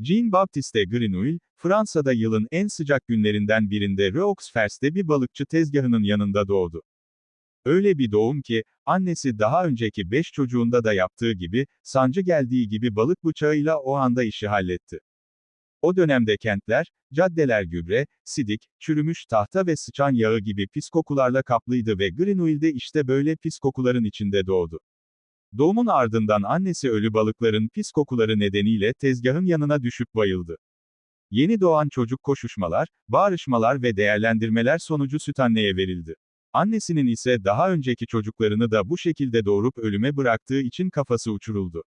Jean-Baptiste Grenouille, Fransa'da yılın en sıcak günlerinden birinde Reux-Fers'te bir balıkçı tezgahının yanında doğdu. Öyle bir doğum ki, annesi daha önceki beş çocuğunda da yaptığı gibi, sancı geldiği gibi balık bıçağıyla o anda işi halletti. O dönemde kentler, caddeler gübre, sidik, çürümüş tahta ve sıçan yağı gibi pis kokularla kaplıydı ve Grenouille de işte böyle pis kokuların içinde doğdu. Doğumun ardından annesi ölü balıkların pis kokuları nedeniyle tezgahın yanına düşüp bayıldı. Yeni doğan çocuk koşuşmalar, bağrışmalar ve değerlendirmeler sonucu süt anneye verildi. Annesinin ise daha önceki çocuklarını da bu şekilde doğurup ölüme bıraktığı için kafası uçuruldu.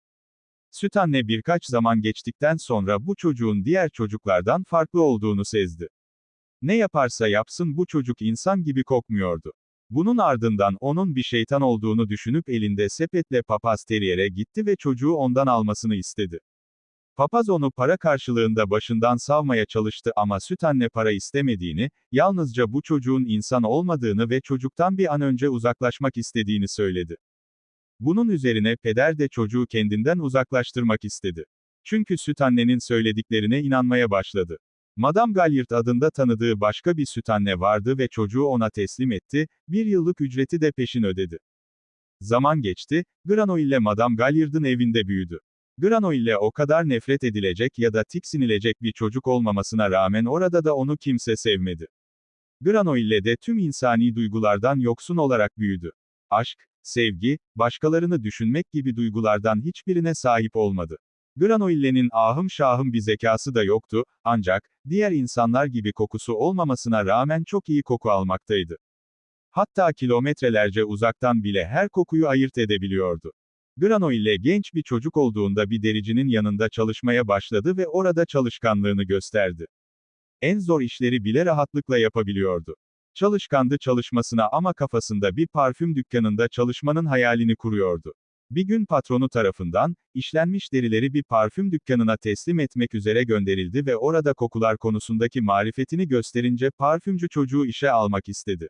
Süt anne birkaç zaman geçtikten sonra bu çocuğun diğer çocuklardan farklı olduğunu sezdi. Ne yaparsa yapsın bu çocuk insan gibi kokmuyordu. Bunun ardından onun bir şeytan olduğunu düşünüp elinde sepetle papaz teriyere gitti ve çocuğu ondan almasını istedi. Papaz onu para karşılığında başından savmaya çalıştı ama süt anne para istemediğini, yalnızca bu çocuğun insan olmadığını ve çocuktan bir an önce uzaklaşmak istediğini söyledi. Bunun üzerine peder de çocuğu kendinden uzaklaştırmak istedi. Çünkü süt annenin söylediklerine inanmaya başladı. Madame Galliard adında tanıdığı başka bir süt anne vardı ve çocuğu ona teslim etti, bir yıllık ücreti de peşin ödedi. Zaman geçti, Grano ile Madame Galliard'ın evinde büyüdü. Grano ile o kadar nefret edilecek ya da tiksinilecek bir çocuk olmamasına rağmen orada da onu kimse sevmedi. Grano ile de tüm insani duygulardan yoksun olarak büyüdü. Aşk, sevgi, başkalarını düşünmek gibi duygulardan hiçbirine sahip olmadı. Granoille'nin ahım şahım bir zekası da yoktu, ancak, diğer insanlar gibi kokusu olmamasına rağmen çok iyi koku almaktaydı. Hatta kilometrelerce uzaktan bile her kokuyu ayırt edebiliyordu. Granoille genç bir çocuk olduğunda bir dericinin yanında çalışmaya başladı ve orada çalışkanlığını gösterdi. En zor işleri bile rahatlıkla yapabiliyordu. Çalışkandı çalışmasına ama kafasında bir parfüm dükkanında çalışmanın hayalini kuruyordu. Bir gün patronu tarafından, işlenmiş derileri bir parfüm dükkanına teslim etmek üzere gönderildi ve orada kokular konusundaki marifetini gösterince parfümcü çocuğu işe almak istedi.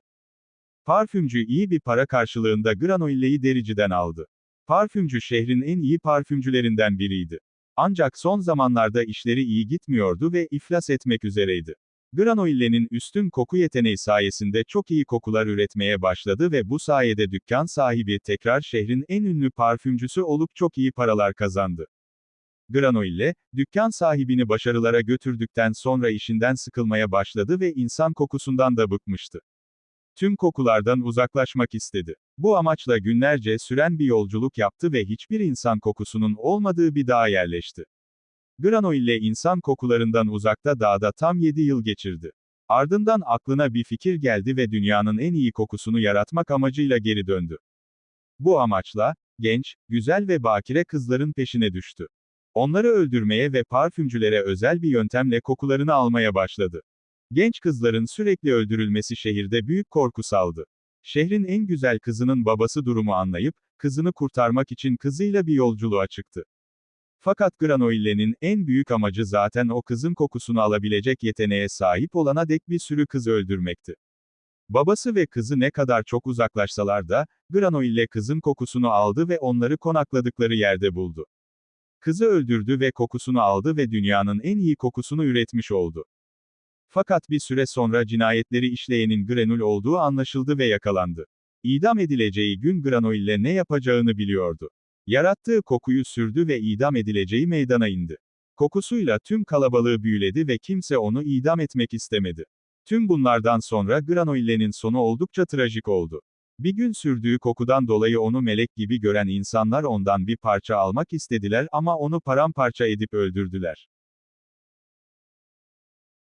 Parfümcü iyi bir para karşılığında Granoille'yi dericiden aldı. Parfümcü şehrin en iyi parfümcülerinden biriydi. Ancak son zamanlarda işleri iyi gitmiyordu ve iflas etmek üzereydi. Granoille'nin üstün koku yeteneği sayesinde çok iyi kokular üretmeye başladı ve bu sayede dükkan sahibi tekrar şehrin en ünlü parfümcüsü olup çok iyi paralar kazandı. Granoille, dükkan sahibini başarılara götürdükten sonra işinden sıkılmaya başladı ve insan kokusundan da bıkmıştı. Tüm kokulardan uzaklaşmak istedi. Bu amaçla günlerce süren bir yolculuk yaptı ve hiçbir insan kokusunun olmadığı bir dağa yerleşti. Grano ile insan kokularından uzakta dağda tam 7 yıl geçirdi. Ardından aklına bir fikir geldi ve dünyanın en iyi kokusunu yaratmak amacıyla geri döndü. Bu amaçla, genç, güzel ve bakire kızların peşine düştü. Onları öldürmeye ve parfümcülere özel bir yöntemle kokularını almaya başladı. Genç kızların sürekli öldürülmesi şehirde büyük korku saldı. Şehrin en güzel kızının babası durumu anlayıp, kızını kurtarmak için kızıyla bir yolculuğa çıktı. Fakat Granoille'nin en büyük amacı zaten o kızın kokusunu alabilecek yeteneğe sahip olana dek bir sürü kız öldürmekti. Babası ve kızı ne kadar çok uzaklaşsalar da, Granoille kızın kokusunu aldı ve onları konakladıkları yerde buldu. Kızı öldürdü ve kokusunu aldı ve dünyanın en iyi kokusunu üretmiş oldu. Fakat bir süre sonra cinayetleri işleyenin Grenouille olduğu anlaşıldı ve yakalandı. İdam edileceği gün Granoille ne yapacağını biliyordu. Yarattığı kokuyu sürdü ve idam edileceği meydana indi. Kokusuyla tüm kalabalığı büyüledi ve kimse onu idam etmek istemedi. Tüm bunlardan sonra Granoille'nin sonu oldukça trajik oldu. Bir gün sürdüğü kokudan dolayı onu melek gibi gören insanlar ondan bir parça almak istediler ama onu paramparça edip öldürdüler.